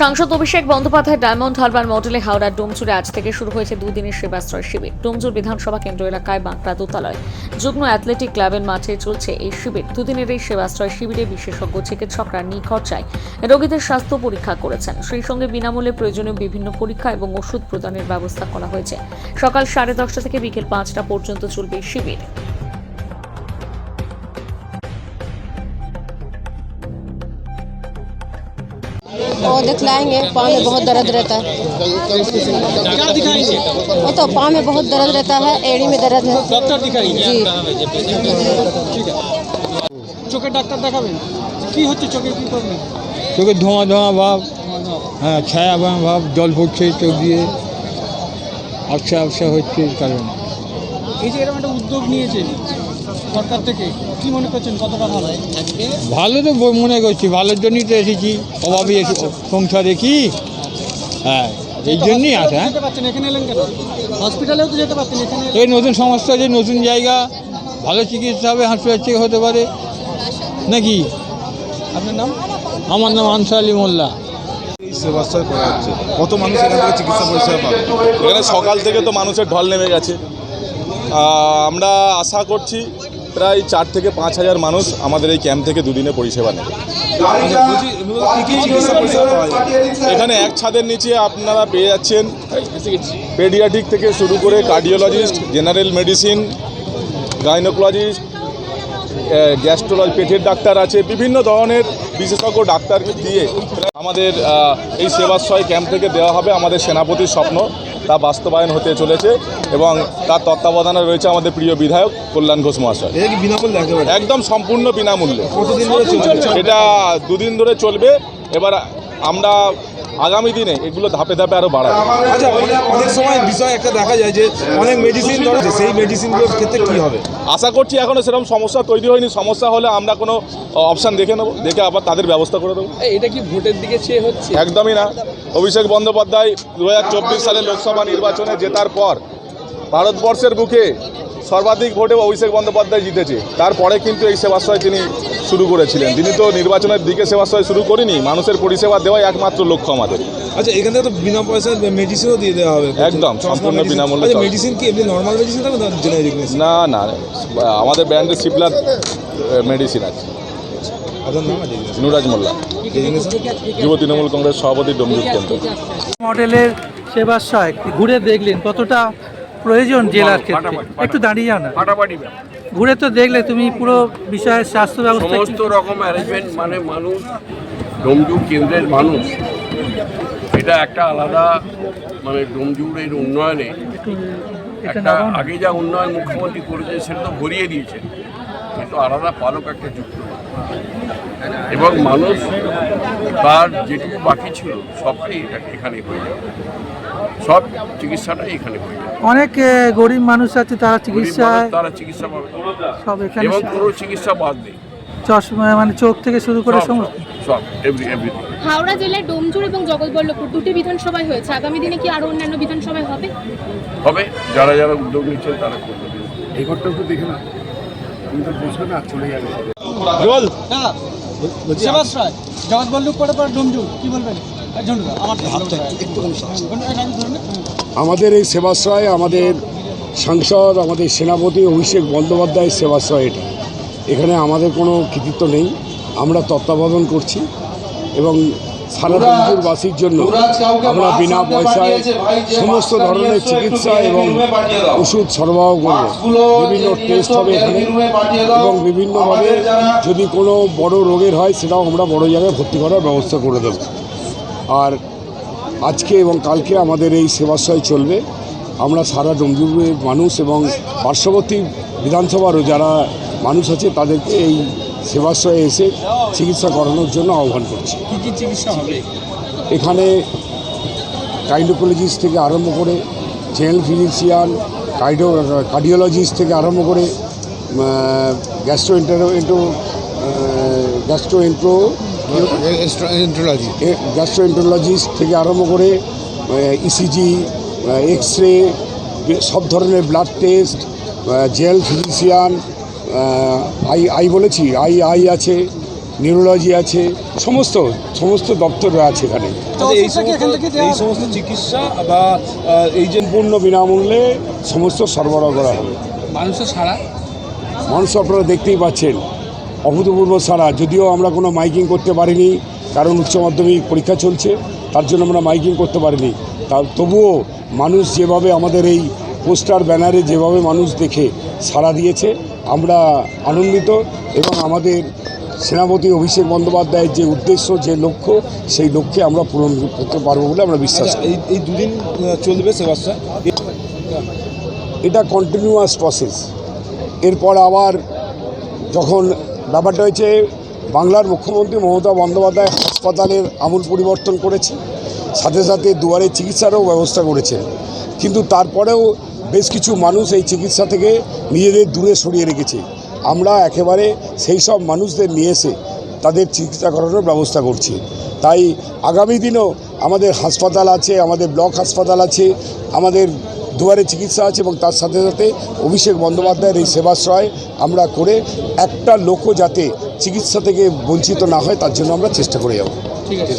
সাংসদ অভিষেক বন্দ্যোপাধ্যায় ডায়মন্ড হারবার মডেলে হাওড়ার ডোমচুরে আজ থেকে শুরু হয়েছে দুদিনের সেবাশ্রয় শিবির। ডোমচুর বিধানসভা কেন্দ্র এলাকায় বাঁকড়া দোতলায় যুগ্ম অ্যাথলেটিক ক্লাবের মাঠে চলছে এই শিবির। দুদিনের এই সেবাশ্রয় শিবিরে বিশেষজ্ঞ, চিকিৎসকরা নিখরচায় রোগীদের স্বাস্থ্য পরীক্ষা করেছেন। সেই সঙ্গে বিনামূল্যে প্রয়োজনীয় বিভিন্ন পরীক্ষা এবং ওষুধ প্রদানের ব্যবস্থা করা হয়েছে। সকাল সাড়ে দশটা থেকে বিকেল পাঁচটা পর্যন্ত চলবে এই শিবির। वो दिखलाएंगे पाँव में बहुत दर्द रहता है क्या दिखाएंगे वो तो पाँव में बहुत दर्द रहता है एड़ी में दर्द है ডক্টর দেখাইনি जी ঠিক আছে চোখের ডাক্তার দেখাবেন কি হচ্ছে চোখে কি করবেন চোখে ধোঁয়া ধোঁয়া ভাব হ্যাঁ ছায়া ভাঙা ভাব জল পড়ছে চোখ দিয়ে আবসা আবসা হচ্ছে এই কারণে এই যে এরকম একটা উদ্যোগ নিয়েছে সরকার থেকে কি মনে করছেন কতটা ভালো ভালো তো মনে করছি ভালোর জন্যই তো এসেছি। অভাবে এসে- সংসারে কি? হ্যাঁ এই জন্যই আসা হ্যাঁ। হসপিটালেও তো যেতে পারতেন এখানে এই নতুন সমস্যা যে নতুন জায়গা ভালো চিকিৎসা হবে হাসপাতাল থেকে হতে পারে। নাকি? আপনার নাম? আমার নাম আনসা আলী মোল্লা সেবাশ্রয় করা হচ্ছে। কত মানুষ এখান থেকে চিকিৎসা পরিষেবা পাবে? এখানে সকাল থেকে তো মানুষের ঢল নেমে গেছে। আমরা আশা করছি প্রায় চার থেকে পাঁচ হাজার মানুষ আমাদের এই ক্যাম্প থেকে দুদিনে পরিষেবা নেবে আচ্ছা, এখানে এক ছাদের নিচে আপনারা পেয়ে যাচ্ছেন পেডিয়াট্রিক থেকে শুরু করে cardiologist general medicine gynaecologist gastrology পেটের ডাক্তার আছে বিভিন্ন ধরনের বিশেষজ্ঞ ডাক্তারকে দিয়ে আমাদের এই সেবাশ্রয় ক্যাম্প থেকে দেওয়া হবে আমাদের সেনাপতির স্বপ্ন। তা বাস্তবায়ন হতে চলেছে এবং তার তত্ত্বাবধানে রয়েছে আমাদের প্রিয় বিধায়ক কল্যাণ ঘোষ মহাশয়। একদম সম্পূর্ণ বিনামূল্যে। এটা দুদিন ধরে চলবে। এবার আমরা আগামী দিনে এগুলো ধাপে ধাপে আরও বাড়াবো। আচ্ছা অনেক সময় বিষয় একটা দেখা যায় যে অনেক মেডিসিন সেই মেডিসিনগুলোর ক্ষেত্রে কি হবে? আশা করছি এখনও সেরকম সমস্যা তৈরি হয়নি। সমস্যা হলে আমরা কোনো অপশান দেখে নেব দেখে আবার তাদের ব্যবস্থা করে দেবো। এটা কি ভোটের দিকে চেয়ে হচ্ছে? একদমই না। অভিষেক বন্দ্যোপাধ্যায় দু হাজার চব্বিশ সালে লোকসভা নির্বাচনে জেতার পর ভারতবর্ষের বুকে সর্বাধিক ভোটে অভিষেক বন্দ্যোপাধ্যায় জিতেছে। তারপরে কিন্তু এই সেবাশ্রয় তিনি শুরু করেছিলেন। তিনি তো নির্বাচনের দিকে সেবাশ্রয় শুরু করিনি। মানুষের পরিষেবা দেওয়াই একমাত্র লক্ষ্য আমাদের। আচ্ছা এখান থেকে তো বিনা পয়সায় মেডিসিনও দিয়ে দেওয়া হবে। একদম, সম্পূর্ণ বিনামূল্যে আচ্ছা মেডিসিন কি এমনি নর্মাল মেডিসিন থাকবে না জেনারিক মেডিসিন না না আমাদের ব্র্যান্ডের সিপলার মেডিসিন আছে। নুরাজ মোল্লা। যুব তৃণমূল কংগ্রেস সভাপতি ডমরুদ কেন্দ্র মডেলের সেবাশ্রয় ঘুরে দেখলেন কতটা প্রয়োজন জেলার ক্ষেত্রে। একটু দাঁড়িয়ে যাও না। ঘুরে তো দেখলে তুমি পুরো বিষয়ের স্বাস্থ্য ব্যবস্থা সমস্ত রকম অ্যারেঞ্জমেন্ট মানে মানুষ ডোমজু কেন্দ্রের মানুষ এটা একটা আলাদা মানে ডোমজুরের উন্নয়নে একটা আগে যা উন্নয়ন মুখ্যমন্ত্রী করেছে সেটা তো ভরিয়ে দিয়েছেন কিন্তু আলাদা পালক একটা যুক্ত। এবং মানুষ তার যেটুকু বাকি ছিল সবটাই এখানে হয়ে যাবে। সব চিকিৎসাটাই এখানে হয়ে যাবে। অনেক গরিব মানুষ আছে তারা গরিব চিকিৎসায় তারা চিকিৎসা পাবে। সব এখানে এবং পুরো চিকিৎসা বাদ নেই। চশমা মানে চোখ থেকে শুরু করে সমস্ত সব এভরি এভরিথিং হাওড়া জেলায় ডোমজুর এবং জগৎবল্লভপুর দুটি বিধানসভায় হয়েছে। আগামী দিনে কি আরও অন্যান্য বিধানসভায় হবে? হবে। যারা যারা উদ্যোগ নিচ্ছেন তারা করবে। হ্যাঁ সেবাশ্রয় জগৎবল্লভপুরের পর ডোমজুর কি বলবেন? এই আমাদের এই সেবাশ্রয় আমাদের সাংসদ আমাদের সেনাপতি অভিষেক বন্দ্যোপাধ্যায়ের সেবাশ্রয় এটা। এখানে আমাদের কোনো কৃতিত্ব নেই। আমরা তত্ত্বাবধান করছি। এবং সারা বাসীর জন্য আমরা বিনা পয়সায় সমস্ত ধরনের চিকিৎসা এবং ওষুধ সরবরাহ করব। বিভিন্ন টেস্ট হবে এখানে। এবং বিভিন্নভাবে যদি কোনো বড় রোগের হয় সেটাও আমরা বড় জায়গায় ভর্তি করার ব্যবস্থা করে দেব। আর আজকে এবং কালকে আমাদের এই সেবাশ্রয় চলবে। আমরা সারা ডোমজুরের মানুষ এবং পার্শ্ববর্তী বিধানসভারও যারা মানুষ আছে তাদেরকে এই সেবাশ্রয়ে এসে চিকিৎসা করানোর জন্য আহ্বান করছি। কি কি চিকিৎসা হবে? এখানে কাইন্ডোকোলজিস্ট থেকে আরম্ভ করে জেনারেল ফিজিশিয়ান কার্ডিও কার্ডিওলজিস্ট থেকে আরম্ভ করে gastro into gastro intro gastroenterologist থেকে আরম্ভ করে ইসিজি এক্স রে সব ধরনের blood test general physician eye eye বলেছি আই আই আছে নিউরোলজি আছে সমস্ত সমস্ত দপ্তর আছে এখানে। এই সমস্ত চিকিৎসা বা এই যে পূর্ণ বিনামূল্যে সমস্ত সরবরাহ করা হবে। মানুষের সারা মানুষ আপনারা দেখতেই পাচ্ছেন অভূতপূর্ব সারা যদিও আমরা কোনো মাইকিং করতে পারিনি কারণ উচ্চ মাধ্যমিক পরীক্ষা চলছে তার জন্য আমরা মাইকিং করতে পারিনি। তা তবুও মানুষ যেভাবে আমাদের এই পোস্টার ব্যানারে যেভাবে মানুষ দেখে সাড়া দিয়েছে আমরা আনন্দিত এবং আমাদের সেনাপতি অভিষেক বন্দ্যোপাধ্যায়ের যে উদ্দেশ্য যে লক্ষ্য সেই লক্ষ্যে আমরা পূরণ করতে পারব বলে আমরা বিশ্বাস আচ্ছা, করি। এই এই দুদিন চলবে সেবাশ্রয়? এটা কন্টিনিউয়াস প্রসেস এরপর আবার যখন ব্যাপারটা হয়েছে বাংলার মুখ্যমন্ত্রী মমতা বন্দ্যোপাধ্যায় হাসপাতালের আমূল পরিবর্তন করেছে সাথে সাথে দুয়ারে চিকিৎসারও ব্যবস্থা করেছেন। কিন্তু তারপরেও বেশ কিছু মানুষ এই চিকিৎসা থেকে নিজেদের দূরে সরিয়ে রেখেছে। আমরা একেবারে সেই সব মানুষদের নিয়ে এসে তাদের চিকিৎসা করানোর ব্যবস্থা করছি। তাই আগামী দিনও আমাদের হাসপাতাল আছে, আমাদের ব্লক হাসপাতাল আছে, আমাদের দুয়ারে চিকিৎসা আছে এবং তার সাথে সাথে অভিষেক বন্দ্যোপাধ্যায়ের এই সেবাশ্রয় আমরা করে একটা লোকও যাতে চিকিৎসা থেকে বঞ্চিত না হয় তার জন্য আমরা চেষ্টা করে যাব। ঠিক আছে।